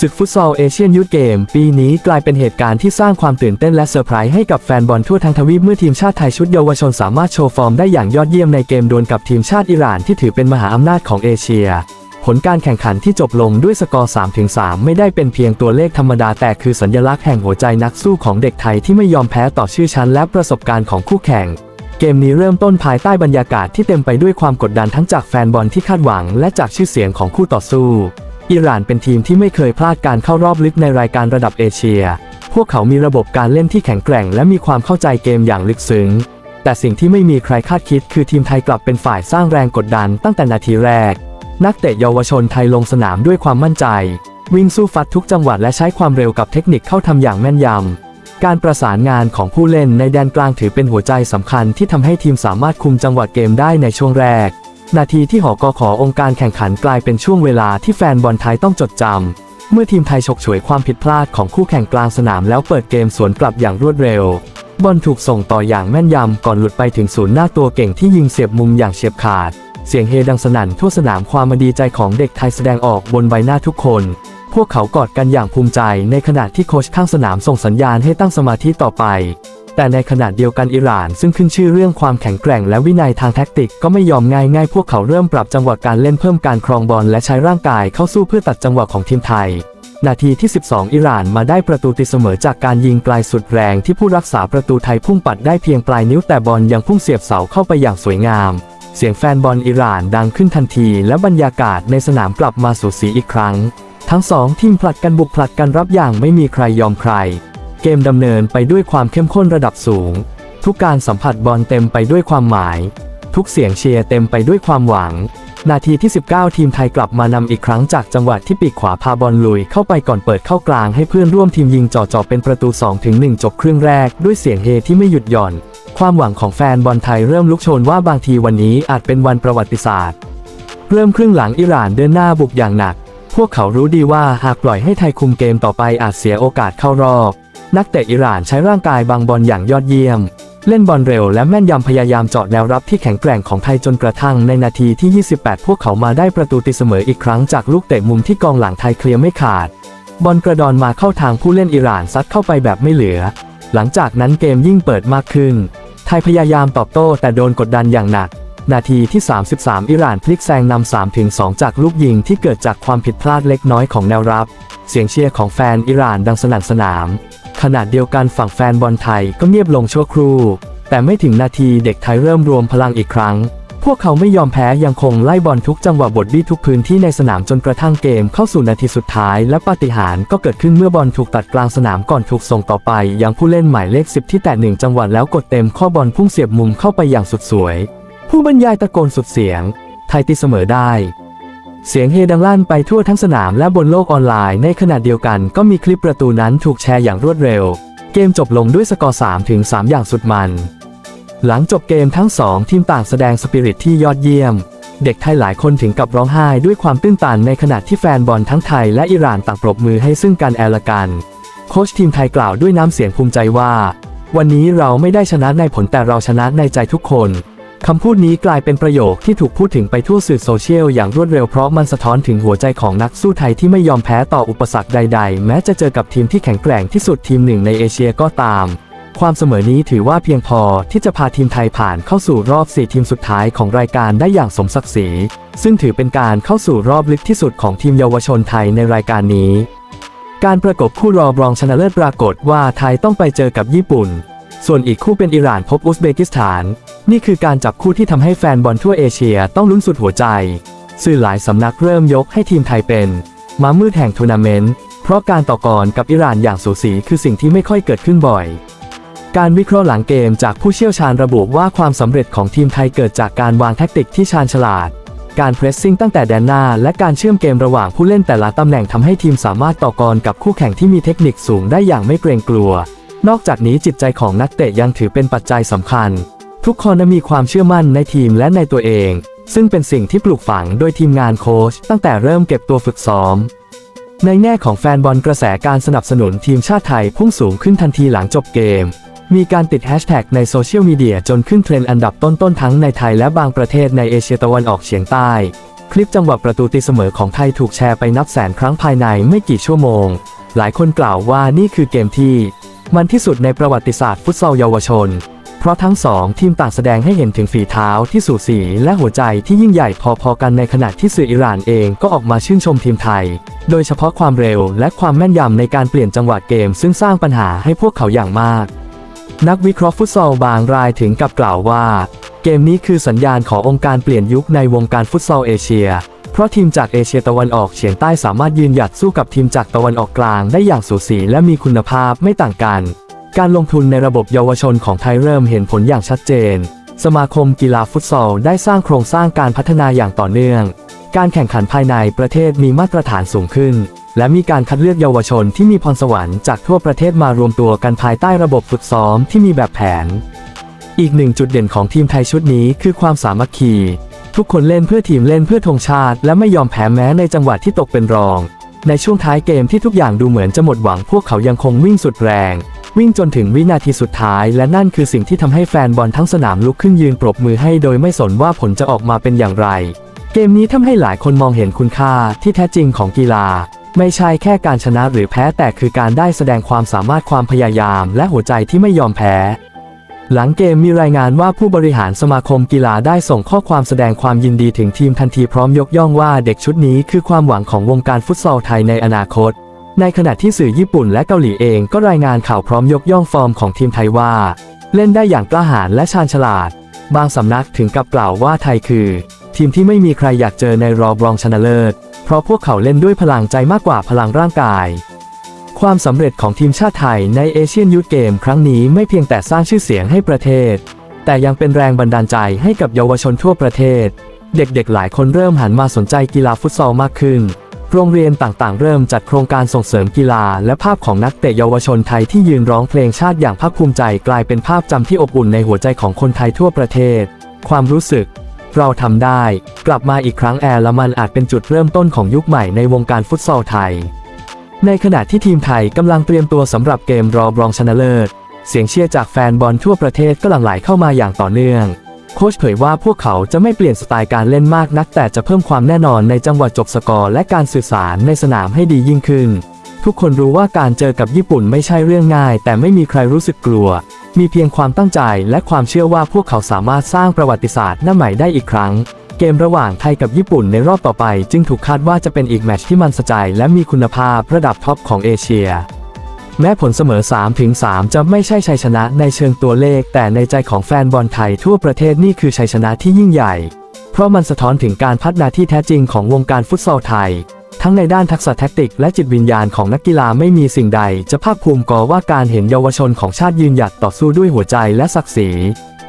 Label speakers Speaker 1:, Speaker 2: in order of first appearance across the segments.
Speaker 1: ศึกฟุตซอลเอเชียนยูทเกม ปีนี้กลายเป็นเหตุการณ์ที่สร้างความตื่นเต้นและเซอร์ไพรส์ให้กับแฟนบอลทั่วทั้งทวีปเมื่อทีมชาติไทยชุดเยาวชนสามารถโชว์ฟอร์มได้อย่างยอดเยี่ยมในเกมดวลกับทีมชาติอิหร่านที่ถือเป็นมหาอำนาจของเอเชีย ผลการแข่งขันที่จบลงด้วยสกอร์ 3-3 ไม่ได้เป็นเพียงตัวเลขธรรมดาแต่คือสัญลักษณ์แห่งหัวใจนักสู้ของเด็กไทยที่ไม่ยอมแพ้ต่อชื่อชั้นและประสบการณ์ของคู่แข่งเกมนี้เริ่มต้นภายใต้บรรยากาศที่เต็มไปด้วยความกดดันทั้งจากแฟนบอลที่คาดหวัง และจากชื่อเสียงของคู่ต่อสู้ อิหร่านเป็นทีมที่ไม่เคยพลาดการเข้ารอบลึกในรายการระดับเอเชีย พวกเขามีระบบการเล่นที่แข็งแกร่งและมีความเข้าใจเกมอย่างลึกซึ้ง แต่สิ่งที่ไม่มีใครคาดคิดคือทีมไทยกลับเป็นฝ่ายสร้างแรงกดดันตั้งแต่นาทีแรก นักเตะเยาวชนไทยลงสนามด้วยความมั่นใจ วิ่งสู้ฟัดทุกจังหวะและใช้ความเร็วกับเทคนิคเข้าทำอย่างแม่นยำ การประสานงานของผู้เล่นในแดนกลางถือเป็นหัวใจสำคัญที่ทำให้ทีมสามารถคุมจังหวะเกมได้ในช่วงแรก นาทีที่หอกขอองค์การแข่งขันกลายเป็นช่วงเวลาที่แฟนบอลไทยต้องจดจำ เมื่อทีมไทยฉกฉวยความผิดพลาดของคู่แข่งกลางสนามแล้วเปิดเกมสวนกลับอย่างรวดเร็ว บอลถูกส่งต่ออย่างแม่นยำก่อนหลุดไปถึงศูนย์หน้าตัวเก่งที่ยิงเสียบมุมอย่างเฉียบขาด เสียงเฮดังสนั่นทั่วสนามความดีใจของเด็กไทยแสดงออกบนใบหน้าทุกคน พวกเขากอดกันอย่างภูมิใจในขณะที่โค้ชข้างสนามส่งสัญญาณให้ตั้งสมาธิต่อไป แต่ในขณะเดียวกันอิหร่าน ซึ่งขึ้นชื่อเรื่องความแข็งแกร่งและวินัยทางแท็กติกก็ไม่ยอมง่ายง่ายพวกเขาเริ่มปรับจังหวะการเล่นเพิ่มการครองบอลและใช้ร่างกายเข้าสู้เพื่อตัดจังหวะของทีมไทย นาทีที่ 12 อิหร่านมาได้ประตูตีเสมอจากการยิงไกลสุดแรงที่ผู้รักษาประตูไทยพุ่งปัดได้เพียงปลายนิ้วแต่บอลยังพุ่งเสียบเสาเข้าไปอย่างสวยงาม เสียงแฟนบอลอิหร่านดังขึ้นทันที และบรรยากาศในสนามกลับมาสูสีอีกครั้ง ทั้งสองทีมผลัดกันบุกผลัดกันรับอย่างไม่มีใครยอมใคร เกมดำเนินไปด้วยความเข้มข้นระดับสูง ทุกการสัมผัสบอลเต็มไปด้วยความหมาย ทุกเสียงเชียร์เต็มไปด้วยความหวัง นาทีที่ 19 ทีมไทยกลับมานำอีกครั้งจากจังหวะที่ปีกขวาพาบอลลุยเข้าไปก่อนเปิดเข้ากลางให้เพื่อนร่วมทีมยิงจ่อๆเป็นประตู 2-1 จบครึ่งแรกด้วยเสียงเฮที่ไม่หยุดหย่อน ความหวังของแฟนบอลไทยเริ่มลุกโชนว่าบางทีวันนี้อาจเป็นวันประวัติศาสตร์ เริ่มครึ่งหลังอิหร่านเดินหน้าบุกอย่างหนักพวกเขารู้ดีว่าหากปล่อยให้ไทยคุมเกมต่อไปอาจเสียโอกาสเข้ารอบ นักเตะอิหร่านใช้ร่างกายบางบอลอย่างยอดเยี่ยม เล่นบอลเร็วและแม่นยำพยายามเจาะแนวรับที่แข็งแกร่งของไทยจนกระทั่งในนาทีที่ 28 พวกเขามาได้ประตูตีเสมออีกครั้งจากลูกเตะมุมที่กองหลังไทยเคลียร์ไม่ขาด บอลกระดอนมาเข้าทางผู้เล่นอิหร่านซัดเข้าไปแบบไม่เหลือ หลังจากนั้นเกมยิ่งเปิดมากขึ้น ไทยพยายามตอบโต้แต่โดนกดดันอย่างหนักนาทีที่ 33 อิหร่านพลิกแซงนำ3ถึง2จากลูกยิงที่เกิดจากความผิดพลาดเล็กน้อยของแนวรับ เสียงเชียร์ของแฟนอิหร่านดังสนั่นสนาม ขณะเดียวกันฝั่งแฟนบอลไทยก็เงียบลงชั่วครู่ แต่ไม่ถึงนาทีเด็กไทยเริ่มรวมพลังอีกครั้ง พวกเขาไม่ยอมแพ้ยังคงไล่บอลทุกจังหวะบดบี้ทุกพื้นที่ในสนามจนกระทั่งเกมเข้าสู่นาทีสุดท้าย และปาฏิหาริย์ก็เกิดขึ้นเมื่อบอลถูกตัดกลางสนามก่อนถูกส่งต่อไป ยังผู้เล่นหมายเลข 10 ที่แตะหนึ่งจังหวะแล้วกดเต็มข้อบอลพุ่งเสียบมุมเข้าไปอย่างสุดสวย ผู้บรรยายตะโกนสุดเสียง ไทยตีเสมอได้ เสียงเฮดังลั่นไปทั่วทั้งสนามและบนโลกออนไลน์ในขณะเดียวกันก็มีคลิปประตูนั้นถูกแชร์อย่างรวดเร็ว เกมจบลงด้วยสกอร์3ถึง3อย่างสุดมัน หลังจบเกมทั้งสองทีมต่างแสดงสปิริตที่ยอดเยี่ยม เด็กไทยหลายคนถึงกับร้องไห้ด้วยความตื้นตันในขณะที่แฟนบอลทั้งไทยและอิหร่านต่างปรบมือให้ซึ่งกันแอลกันโค้ชทีมไทยกล่าวด้วยน้ำเสียงภูมิใจว่า วันนี้เราไม่ได้ชนะในผลแต่เราชนะในใจทุกคน คำพูดนี้กลายเป็นประโยคที่ถูกพูดถึงไปทั่วสื่อโซเชียลอย่างรวดเร็วเพราะมันสะท้อนถึงหัวใจของนักสู้ไทยที่ไม่ยอมแพ้ต่ออุปสรรคใด ๆ แม้จะเจอกับทีมที่แข็งแกร่งที่สุดทีมหนึ่งในเอเชียก็ตาม ความเสมอนี้ถือว่าเพียงพอที่จะพาทีมไทยผ่านเข้าสู่รอบ 4 ทีมสุดท้ายของรายการได้อย่างสมศักดิ์ศรี ซึ่งถือเป็นการเข้าสู่รอบลึกที่สุดของทีมเยาวชนไทยในรายการนี้ การประกบคู่รอบรองชนะเลิศปรากฏว่าไทยต้องไปเจอกับญี่ปุ่น ส่วนอีกคู่เป็นอิหร่านพบอุซเบกิสถาน นี่คือการจับคู่ที่ทำให้แฟนบอลทั่วเอเชียต้องลุ้นสุดหัวใจ สื่อหลายสำนักเริ่มยกให้ทีมไทยเป็นม้ามืดแห่งทัวร์นาเมนต์ เพราะการต่อกรกับอิหร่านอย่างสูสีคือสิ่งที่ไม่ค่อยเกิดขึ้นบ่อย การวิเคราะห์หลังเกมจากผู้เชี่ยวชาญระบุว่าความสำเร็จของทีมไทยเกิดจากการวางแทคติกที่ชาญฉลาด การเพรสซิ่งตั้งแต่แดนหน้า และการเชื่อมเกมระหว่างผู้เล่นแต่ละตำแหน่งทำให้ทีมสามารถต่อกรกับคู่แข่งที่มีเทคนิคสูงได้อย่างไม่เกรงกลัว นอกจากนี้จิตใจของนักเตะยังถือเป็นปัจจัยสำคัญ ทุกคนมีความเชื่อมั่นในทีมและในตัวเอง ซึ่งเป็นสิ่งที่ปลูกฝังโดยทีมงานโค้ชตั้งแต่เริ่มเก็บตัวฝึกซ้อม ในแง่ของแฟนบอลกระแสการสนับสนุนทีมชาติไทยพุ่งสูงขึ้นทันทีหลังจบเกม มีการติดแฮชแท็กในโซเชียลมีเดียจนขึ้นเทรนด์อันดับต้นๆทั้งในไทยและบางประเทศในเอเชียตะวันออกเฉียงใต้ คลิปจังหวะประตูตีเสมอของไทยถูกแชร์ไปนับแสนครั้งภายในไม่กี่ชั่วโมง หลายคนกล่าวว่านี่คือเกมที่ มันที่สุดในประวัติศาสตร์ฟุตซอลเยาวชน เพราะทั้งสองทีมต่างแสดงให้เห็นถึงฝีเท้าที่สูสีและหัวใจที่ยิ่งใหญ่พอๆกันในขณะที่สื่ออิหร่านเองก็ออกมาชื่นชมทีมไทย โดยเฉพาะความเร็วและความแม่นยำในการเปลี่ยนจังหวะเกม ซึ่งสร้างปัญหาให้พวกเขาอย่างมาก นักวิเคราะห์ฟุตซอลบางรายถึงกับกล่าวว่า เกมนี้คือสัญญาณขององค์การเปลี่ยนยุคในวงการฟุตซอลเอเชีย เพราะทีมจากเอเชียตะวันออกเฉียงใต้สามารถยืนหยัดสู้กับทีมจากตะวันออกกลางได้อย่างสูสีและมีคุณภาพไม่ต่างกัน การลงทุนในระบบเยาวชนของไทยเริ่มเห็นผลอย่างชัดเจน สมาคมกีฬาฟุตซอลได้สร้างโครงสร้างการพัฒนาอย่างต่อเนื่อง การแข่งขันภายในประเทศมีมาตรฐานสูงขึ้น และมีการคัดเลือกเยาวชนที่มีพรสวรรค์จากทั่วประเทศมารวมตัวกันภายใต้ระบบฝึกซ้อมที่มีแบบแผน อีกหนึ่งจุดเด่นของทีมไทยชุดนี้คือความสามัคคี ทุกคนเล่นเพื่อทีมเล่นเพื่อธงชาติ และไม่ยอมแพ้แม้ในจังหวะที่ตกเป็นรอง ในช่วงท้ายเกมที่ทุกอย่างดูเหมือนจะหมดหวังพวกเขายังคงวิ่งสุดแรง วิ่งจนถึงวินาทีสุดท้าย และนั่นคือสิ่งที่ทำให้แฟนบอลทั้งสนามลุกขึ้นยืนปรบมือให้โดยไม่สนว่าผลจะออกมาเป็นอย่างไร เกมนี้ทำให้หลายคนมองเห็นคุณค่าที่แท้จริงของกีฬา ไม่ใช่แค่การชนะหรือแพ้แต่คือการได้แสดงความสามารถความพยายาม และหัวใจที่ไม่ยอมแพ้ หลังเกมมีรายงานว่าผู้บริหารสมาคมกีฬาได้ส่งข้อความแสดงความยินดีถึงทีมทันทีพร้อมยกย่องว่าเด็กชุดนี้คือความหวังของวงการฟุตซอลไทยในอนาคต ในขณะที่สื่อญี่ปุ่นและเกาหลีเองก็รายงานข่าวพร้อมยกย่องฟอร์มของทีมไทยว่า เล่นได้อย่างกล้าหาญและชาญฉลาด บางสำนักถึงกับกล่าวว่าไทยคือ ทีมที่ไม่มีใครอยากเจอในรอบรองชนะเลิศ เพราะพวกเขาเล่นด้วยพลังใจมากกว่าพลังร่างกาย ความสำเร็จของทีมชาติไทยในเอเชียนยูทเกมครั้งนี้ไม่เพียงแต่สร้างชื่อเสียงให้ประเทศ แต่ยังเป็นแรงบันดาลใจให้กับเยาวชนทั่วประเทศ เด็กๆ หลายคนเริ่มหันมาสนใจกีฬาฟุตซอลมากขึ้น โรงเรียนต่างๆ เริ่มจัดโครงการส่งเสริมกีฬา และภาพของนักเตะเยาวชนไทยที่ยืนร้องเพลงชาติอย่างภาคภูมิใจกลายเป็นภาพจำที่อบอุ่นในหัวใจของคนไทยทั่วประเทศ ความรู้สึกเราทำได้ กลับมาอีกครั้งแอร์ละมันอาจเป็นจุดเริ่มต้นของยุคใหม่ในวงการฟุตซอลไทย ในขณะที่ทีมไทยกำลังเตรียมตัวสำหรับเกมรอบรองชนะเลิศ เสียงเชียร์จากแฟนบอลทั่วประเทศก็หลั่งไหลเข้ามาอย่างต่อเนื่อง โค้ชเผยว่าพวกเขาจะไม่เปลี่ยนสไตล์การเล่นมากนัก แต่จะเพิ่มความแน่นอนในจังหวะจบสกอร์และการสื่อสารในสนามให้ดียิ่งขึ้น ทุกคนรู้ว่าการเจอกับญี่ปุ่นไม่ใช่เรื่องง่าย แต่ไม่มีใครรู้สึกกลัว มีเพียงความตั้งใจและความเชื่อว่าพวกเขาสามารถสร้างประวัติศาสตร์หน้าใหม่ได้อีกครั้ง เกมระหว่างไทยกับญี่ปุ่นในรอบต่อไป จึงถูกคาดว่าจะเป็นอีกแมตช์ที่มันสะใจและมีคุณภาพระดับท็อปของเอเชีย แม้ผลเสมอ 3-3 จะไม่ใช่ชัยชนะในเชิงตัวเลข แต่ในใจของแฟนบอลไทยทั่วประเทศนี่คือชัยชนะที่ยิ่งใหญ่ เพราะมันสะท้อนถึงการพัฒนาที่แท้จริงของวงการฟุตซอลไทย ทั้งในด้านทักษะแท็กติกและจิตวิญญาณของนักกีฬาไม่มีสิ่งใด จะภาคภูมิกอว่าการเห็นเยาวชนของชาติยืนหยัดต่อสู้ด้วยหัวใจและศักดิ์ศรี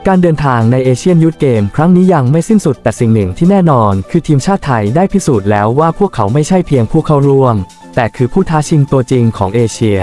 Speaker 1: การเดินทางในเอเชียนยูทเกมครั้งนี้ยังไม่สิ้นสุดแต่สิ่งหนึ่งที่แน่นอน คือทีมชาติไทยได้พิสูจน์แล้วว่าพวกเขาไม่ใช่เพียงผู้เข้าร่วม แต่คือผู้ท้าชิงตัวจริงของเอเชีย